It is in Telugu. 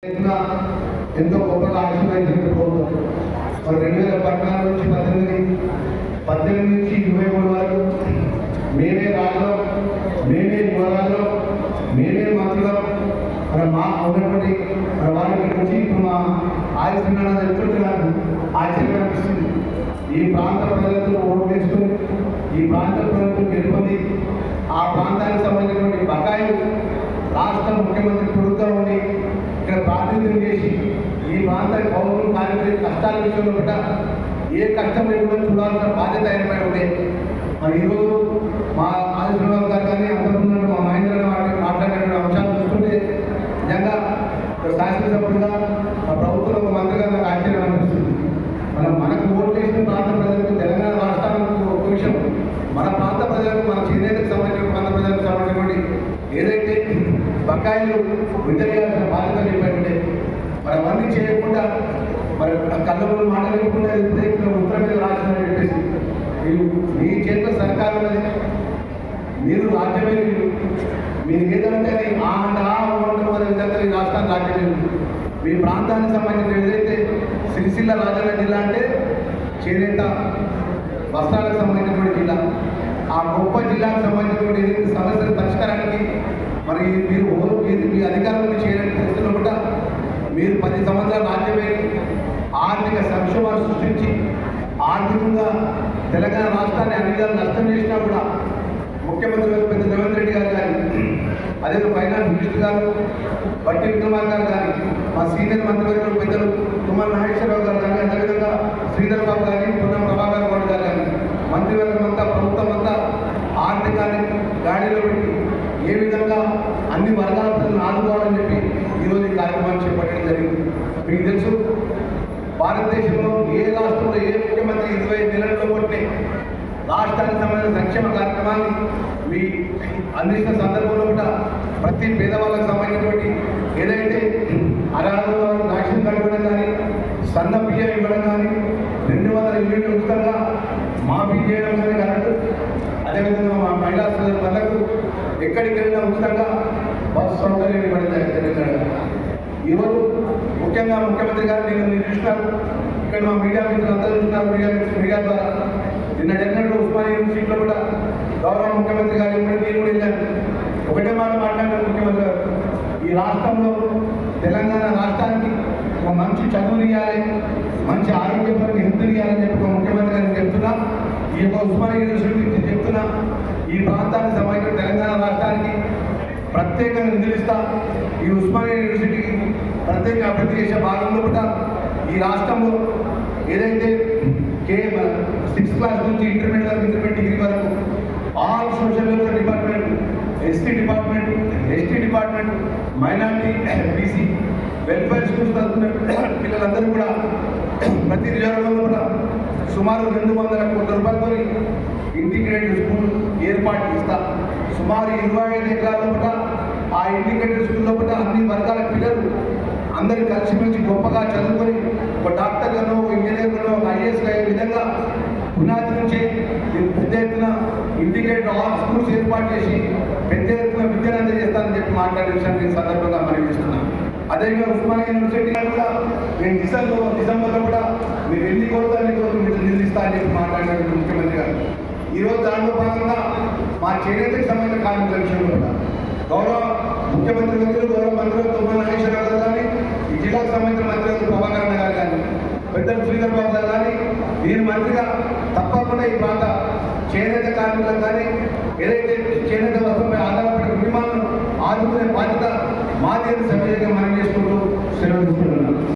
ఎంతో గొప్పగా ఆశీర్వదించిన ప్రభుత్వం మరి రెండు వేల పద్నాలుగు నుంచి పద్దెనిమిది పద్దెనిమిది నుంచి ఇరవై మూడు వరకు మేమే రాజులో మేమే యువరాజులో మేమే మంత్రులం. మరి మా ఉన్నటువంటి మరి వాళ్ళకి నుంచి ఇప్పుడు మా ఆయుష్మాన చెప్తుంటే ఆశ్చర్యం అనిపిస్తుంది. ఈ ప్రాంత ప్రజలతో ఓటు వేసుకుని ఈ ప్రాంత ప్రజలతో గెలుపొంది ఆ ప్రాంతానికి సంబంధించినటువంటి బకాయిలు రాష్ట్ర ముఖ్యమంత్రి కొడుకుగా ఉండి ఇక్కడ ప్రాతినిధ్యం చేసి ఈ ప్రాంత పౌరులు కార్మికులు కష్టాల విషయంలో కూడా ఏ కష్టం లేకుండా చూడాల్సిన బాధ్యత ఆయనపై ఉండే మరి ఈరోజు మా ఆది గారు కానీ అందరూ మా మహేంద్ర గారు మాట్లాడిన అంశాలు చూస్తుంటే నిజంగా ఒక శాసనసభ్యులుగా మా ప్రభుత్వంలో ఒక మంత్రిగా నాకు ఆశ్చర్యం అనిపిస్తుంది. మనం మనకు ఓటు వేసిన ప్రాంత ప్రజలకు తెలంగాణ రాష్ట్రానికి ఒక విషయం మన ప్రాంత ప్రజలకు మన చేనేతకు సంబంధించిన ప్రాంత ప్రజలకు సంబంధించినటువంటి ఏదైతే బకాయిలు విద్య చేయాల్సిన బాధ్యత చెప్పి మరి అవన్నీ చేయకుండా మరి కళ్ళలో మాట్లాడకుండా ఉత్తరం ఉత్తరం మీద రాసిందని చెప్పేసి మీరు మీ చేతిలో సర్కారు ఉన్నది. మీరు రాజ్యమే మీరు ఏదంటే అది ఆ అండ్ ఆ ఉండడం అనే విధంగా ఈ రాష్ట్రాన్ని రాజ్యమే మీ ప్రాంతానికి సంబంధించిన ఏదైతే సిరిసిల్ల రాజన్న జిల్లా అంటే చేనేత వస్త్రాలకు సంబంధించినటువంటి జిల్లా ఆ గొప్ప జిల్లాకు సంబంధించినటువంటి ఏదైతే సమస్యల పరిష్కారానికి మరి మీరు ఓ- మీరు తెలంగాణ రాష్ట్రాన్ని అన్ని విధాలు నష్టం చేసినా కూడా ముఖ్యమంత్రి గారు పెద్ద రేవంత్ రెడ్డి గారు కానీ అదే ఫైనాన్స్ మినిస్టర్ గారు బట్టి విక్రమార్ గారు కానీ మా సీనియర్ మంత్రివర్యులు పెద్దలు తుమ్మల నాగేశ్వరరావు గారు కానీ అదేవిధంగా శ్రీధర్ బాబు కానీ పున్నం ప్రభాకర్ గౌడ్ గారు కానీ మంత్రివర్గం అంతా ప్రభుత్వం అంతా ఆర్థికాన్ని గాడిలో పెట్టి ఏ విధంగా అన్ని వర్గాల ప్రజలను ఆదుకోవాలని చెప్పి ఈరోజు ఈ కార్యక్రమాన్ని చేపట్టడం జరిగింది. మీకు తెలుసు భారతదేశంలో ఏ రాష్ట్రంలో ఏ ముఖ్యమంత్రి ఇరవై నెలల్లో కొట్టే రాష్ట్రానికి సంబంధించిన సంక్షేమ కార్యక్రమాన్ని మీ అందించిన సందర్భంలో కూడా ప్రతి పేదవాళ్ళకు సంబంధించినటువంటి ఏదైతే అర్హతలో రేషన్ కార్డు ఇవ్వడం కానీ సన్న బియ్యం ఇవ్వడం కానీ రెండు వందల యూనిట్లు ఉచితంగా మాఫీ చేయడం కానీ కరెక్ట్ అదేవిధంగా మా మహిళా సోదరులకు ఎక్కడికి వెళ్ళినా ఉచితంగా బస్సు సౌకర్యం ఇవ్వడం జరిగింది ఈరోజు ముఖ్యంగా ముఖ్యమంత్రి గారు నేను ఇక్కడ మా మీడియా మిత్రులు అందరూ చూస్తున్నారు మీడియా మీడియా ద్వారా. నిన్న జరిగినట్టు ఉస్మానియా యూనివర్సిటీలో కూడా గౌరవ ముఖ్యమంత్రి గారు ఇప్పుడు నేను కూడా వెళ్ళాను ఒకటే మాట మాట్లాడారు ముఖ్యమంత్రి గారు. ఈ రాష్ట్రంలో తెలంగాణ రాష్ట్రానికి ఒక మంచి చదువులు ఇవ్వాలి మంచి ఆరోగ్యపరమైన హెల్త్ ఇవ్వాలని చెప్పి ఒక ముఖ్యమంత్రి గారికి చెప్తున్నా. ఈ యొక్క ఉస్మానియా యూనివర్సిటీ చెప్తున్నా. ఈ ప్రాంతానికి సంబంధించిన తెలంగాణ రాష్ట్రానికి ప్రత్యేకంగా నిధులిస్తా ఈ ఉస్మానియా యూనివర్సిటీకి ప్రత్యేక అభివృద్ధి చేసే భాగంలో కూడా ఈ రాష్ట్రంలో ఏదైతే కేవలం సిక్స్త్ క్లాస్ నుంచి ఇంటర్మీడియట్ వరకు ఇంటర్మీడియట్ డిగ్రీ వరకు all social welfare department ST department ST department minority BC welfare schools చదువుతున్న పిల్లలందరూ కూడా ప్రతి నియోజకవర్గంలో కూడా సుమారు రెండు వందల కోట్ల రూపాయలతో ఇంటిగ్రేటెడ్ స్కూల్ ఏర్పాటు చేస్తా. సుమారు ఇరవై ఐదు ఎకరాల లోపల ఆ ఇంటిగ్రేటెడ్ స్కూల్ లోపల అన్ని వర్గాల పిల్లలు అందరూ కలిసిమెలిసి గొప్పగా చదువుకొని ఒక డాక్టర్ ఒక ఇంజనీర్గానో ఒక ఐఏఎస్ అయ్యే విధంగా పునాది నుంచి పెద్ద ఎత్తున ఇంటిగ్రేటెడ్ ఆల్ స్కూల్స్ ఏర్పాటు చేసి పెద్ద ఎత్తున విద్యను అందజేస్తానని చెప్పి మాట్లాడే విషయాన్ని నేను సందర్భంగా మనవిస్తున్నాను. అదేవిధంగా ఉస్మానియా యూనివర్సిటీ కూడా నేను డిసెంబర్ డిసెంబర్లో కూడా మీరు ఎన్ని కోరుతా అన్ని కోరుతూ మీరు నిధులు అని చెప్పి మాట్లాడినటువంటి ముఖ్యమంత్రి గారు. ఈరోజు దాంట్లో భాగంగా మా చేనేతకు సంబంధించిన కార్మికుల విషయంలో కూడా గౌరవ ముఖ్యమంత్రి మంత్రులు గౌరవ మంత్రులు తుమ్మల నాగేశ్వరరావు గారు కానీ ఈ జిల్లాకు సంబంధించిన మంత్రులు ప్రభాకరణ గారు కానీ పెద్ద శ్రీధర్ బాబు గారు కానీ నేను మంత్రిగా తప్పకుండా ఈ ప్రాంత చేనేత కార్మికులకు కానీ